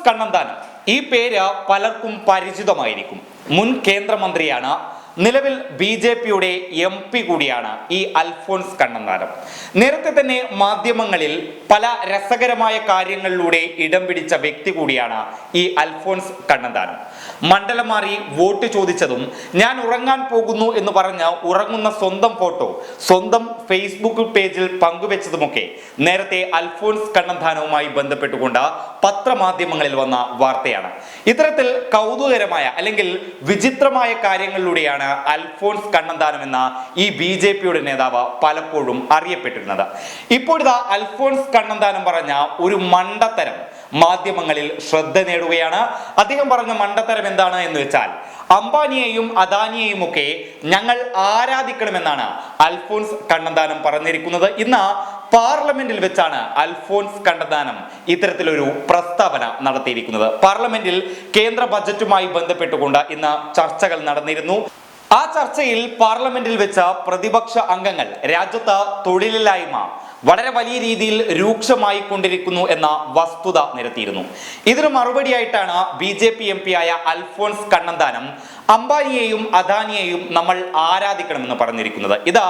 അൽഫോൺസ് കണ്ണന്താനം. ഈ പേര് പലർക്കും പരിചിതമായിരിക്കും. മുൻ കേന്ദ്രമന്ത്രിയാണ് നിലവിൽ ബി ജെ പിയുടെ എം പി കൂടിയാണ് ഈ അൽഫോൺസ് കണ്ണന്താനം. നേരത്തെ തന്നെ മാധ്യമങ്ങളിൽ പല രസകരമായ കാര്യങ്ങളിലൂടെ ഇടം പിടിച്ച വ്യക്തി കൂടിയാണ് ഈ അൽഫോൺസ് കണ്ണന്താനം. മണ്ഡലം മാറി വോട്ട് ചോദിച്ചതും ഞാൻ ഉറങ്ങാൻ പോകുന്നു എന്ന് പറഞ്ഞ് ഉറങ്ങുന്ന സ്വന്തം ഫോട്ടോ സ്വന്തം ഫേസ്ബുക്ക് പേജിൽ പങ്കുവെച്ചതുമൊക്കെ നേരത്തെ അൽഫോൺസ് കണ്ണന്താനവുമായി ബന്ധപ്പെട്ടുകൊണ്ട് പത്രമാധ്യമങ്ങളിൽ വന്ന വാർത്തയാണ്. ഇത്തരത്തിൽ കൗതുകരമായ അല്ലെങ്കിൽ വിചിത്രമായ കാര്യങ്ങളിലൂടെയാണ് അൽഫോൺസ് കണ്ണന്താനം എന്ന ഈ ബി ജെ പിയുടെ നേതാവ് പലപ്പോഴും അറിയപ്പെട്ടിരുന്നത്. ഇപ്പോഴിതാ അൽഫോൺസ് കണ്ണന്താനം പറഞ്ഞ ഒരു മണ്ടത്തരം മാധ്യമങ്ങളിൽ ശ്രദ്ധ നേടുകയാണ്. അദ്ദേഹം പറഞ്ഞ മണ്ടത്തരം എന്താണ് എന്ന് വെച്ചാൽ അംബാനിയെയും അദാനിയെയും ഒക്കെ ഞങ്ങൾ ആരാധിക്കണമെന്നാണ് അൽഫോൺസ് കണ്ണന്താനം പറഞ്ഞിരിക്കുന്നത്. ഇന്ന് പാർലമെന്റിൽ വെച്ചാണ് അൽഫോൺസ് കണ്ണന്താനം ഇത്തരത്തിലൊരു പ്രസ്താവന നടത്തിയിരിക്കുന്നത്. പാർലമെന്റിൽ കേന്ദ്ര ബജറ്റുമായി ബന്ധപ്പെട്ടുകൊണ്ട് ഇന്ന് ചർച്ചകൾ നടന്നിരുന്നു. ആ ചർച്ചയിൽ പാർലമെന്റിൽ വെച്ച പ്രതിപക്ഷ അംഗങ്ങൾ രാജ്യത്ത് തൊഴിലില്ലായ്മ വളരെ വലിയ രീതിയിൽ രൂക്ഷമായി കൊണ്ടിരിക്കുന്നു എന്ന വസ്തുത നിരത്തിയിരുന്നു. ഇതിന് മറുപടിയായിട്ടാണ് B J P M P ആയ അൽഫോൺസ് കണ്ണന്താനം അംബാനിയെയും അദാനിയെയും നമ്മൾ ആരാധിക്കണമെന്ന് പറഞ്ഞിരിക്കുന്നത്. ഇത്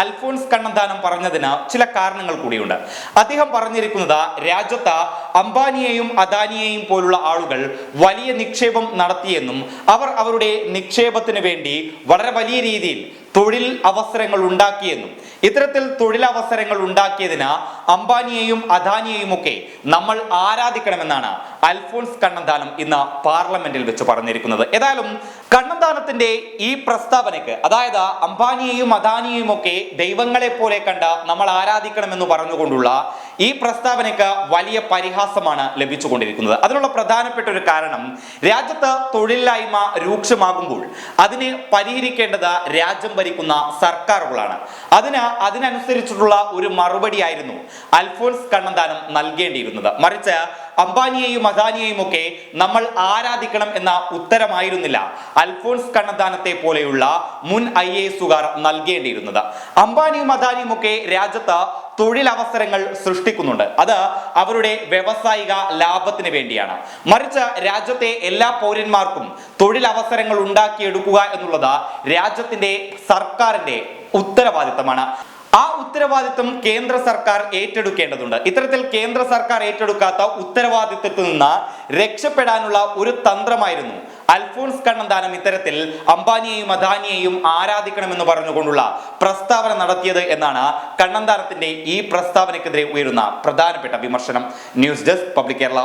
അൽഫോൺസ് കണ്ണന്താനം പറഞ്ഞതിന് ചില കാരണങ്ങൾ കൂടിയുണ്ട്. അദ്ദേഹം പറഞ്ഞിരിക്കുന്നത് രാജ്യത്ത് അംബാനിയെയും അദാനിയെയും പോലുള്ള ആളുകൾ വലിയ നിക്ഷേപം നടത്തിയെന്നും അവർ അവരുടെ നിക്ഷേപത്തിന് വേണ്ടി വളരെ വലിയ രീതിയിൽ തൊഴിൽ അവസരങ്ങൾ ഉണ്ടാക്കിയെന്നും ഇത്തരത്തിൽ തൊഴിലവസരങ്ങൾ ഉണ്ടാക്കിയതിന് അംബാനിയെയും അദാനിയെയും ഒക്കെ നമ്മൾ ആരാധിക്കണമെന്നാണ് അൽഫോൺസ് കണ്ണന്താനം ഇന്ന് പാർലമെന്റിൽ വെച്ച് പറഞ്ഞിരിക്കുന്നത്. ഏതായാലും കണ്ണന്താനത്തിന്റെ ഈ പ്രസ്താവനയ്ക്ക് അതായത് അംബാനിയെയും അദാനിയെയും ഒക്കെ ദൈവങ്ങളെ പോലെ കണ്ട് നമ്മൾ ആരാധിക്കണം ആരാധിക്കണമെന്ന് പറഞ്ഞുകൊണ്ടുള്ള ഈ പ്രസ്താവനയ്ക്ക് വലിയ പരിഹാസമാണ് ലഭിച്ചുകൊണ്ടിരിക്കുന്നത്. അതിനുള്ള പ്രധാനപ്പെട്ട ഒരു കാരണം രാജ്യത്ത് തൊഴിലില്ലായ്മ രൂക്ഷമാകുമ്പോൾ അതിനെ പരിഹരിക്കേണ്ടത് രാജ്യം ഭരിക്കുന്ന സർക്കാരുകളാണ്. അതിന് അതിനനുസരിച്ചിട്ടുള്ള ഒരു മറുപടി ആയിരുന്നു അൽഫോൻസ് കണ്ണന്താനം നൽകേണ്ടിയിരുന്നത്. മറിച്ച് അംബാനിയെയും അദാനിയെയും ഒക്കെ നമ്മൾ ആരാധിക്കണം എന്ന ഉത്തരമായിരുന്നില്ല അൽഫോൺസ് കണ്ണന്താനത്തെ പോലെയുള്ള മുൻ ഐ എ എസുകാർ നൽകേണ്ടിയിരുന്നത്. അംബാനിയും അദാനിയും ഒക്കെ രാജ്യത്ത് തൊഴിലവസരങ്ങൾ സൃഷ്ടിക്കുന്നുണ്ട്. അത് അവരുടെ വ്യവസായിക ലാഭത്തിന് വേണ്ടിയാണ്. മറിച്ച് രാജ്യത്തെ എല്ലാ പൗരന്മാർക്കും തൊഴിലവസരങ്ങൾ ഉണ്ടാക്കിയെടുക്കുക എന്നുള്ളത് രാജ്യത്തിന്റെ സർക്കാരിന്റെ ഉത്തരവാദിത്തമാണ്. ആ ഉത്തരവാദിത്വം കേന്ദ്ര സർക്കാർ ഏറ്റെടുക്കേണ്ടതുണ്ട്. ഇത്തരത്തിൽ കേന്ദ്ര സർക്കാർ ഏറ്റെടുക്കാത്ത ഉത്തരവാദിത്വത്തിൽ നിന്ന് രക്ഷപ്പെടാനുള്ള ഒരു തന്ത്രമായിരുന്നു അൽഫോൺസ് കണ്ണന്താനം ഇത്തരത്തിൽ അംബാനിയെയും അദാനിയെയും ആരാധിക്കണമെന്ന് പറഞ്ഞുകൊണ്ടുള്ള പ്രസ്താവന നടത്തിയത് എന്നാണ് കണ്ണന്താനത്തിന്റെ ഈ പ്രസ്താവനയ്ക്കെതിരെ ഉയരുന്ന പ്രധാനപ്പെട്ട വിമർശനം. News desk public Kerala.